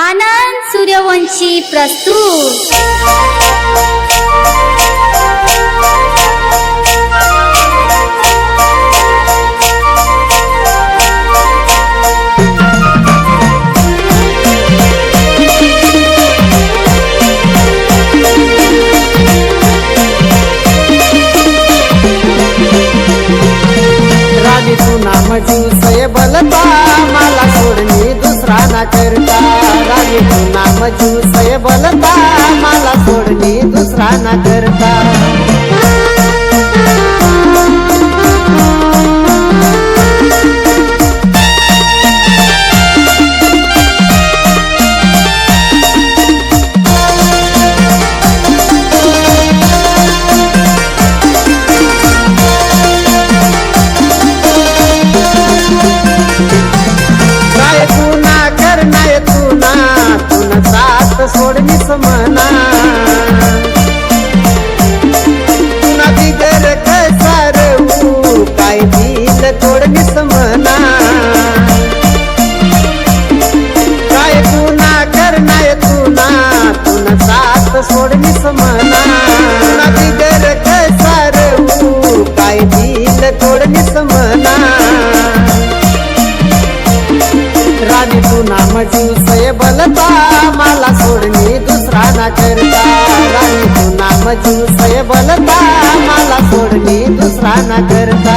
आनंद सूर्यवंशी प्रस्तुत. राणी राणी तू नाम सय बोलता मला सोडली दुसरा ना करता. सोडणीच म्हणा. तुना बिगर कसा रहू काय दिल तोडणीच म्हणा. काय कर नाही साथ सोडणीच म्हणा. तुना बिगर कसा रहू काय दिल तोडणीच म्हणा. जीवसय बलता मला सोडणी दुसरा ना करता. राणी तू नाम जीवसय बलता मला सोडणी दुसरा ना करता.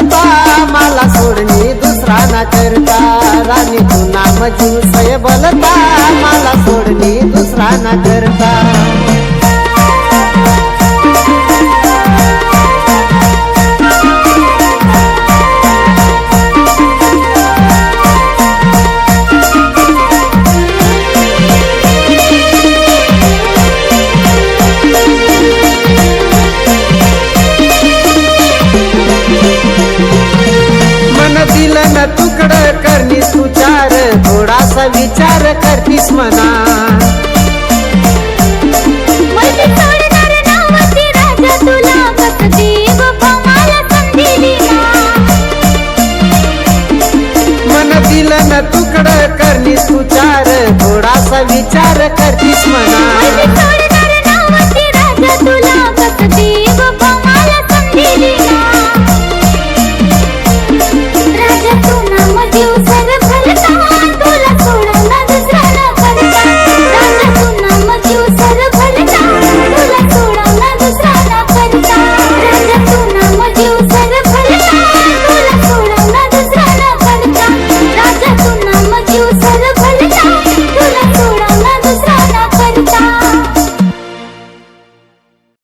करता. मला सोडणी दुसरा ना करता. राणी तू नाम जीव सय बलता. मला सोडणी दुसरा ना करता. न तुकड चार थोड़ा थोडासा विचार करतीस मना.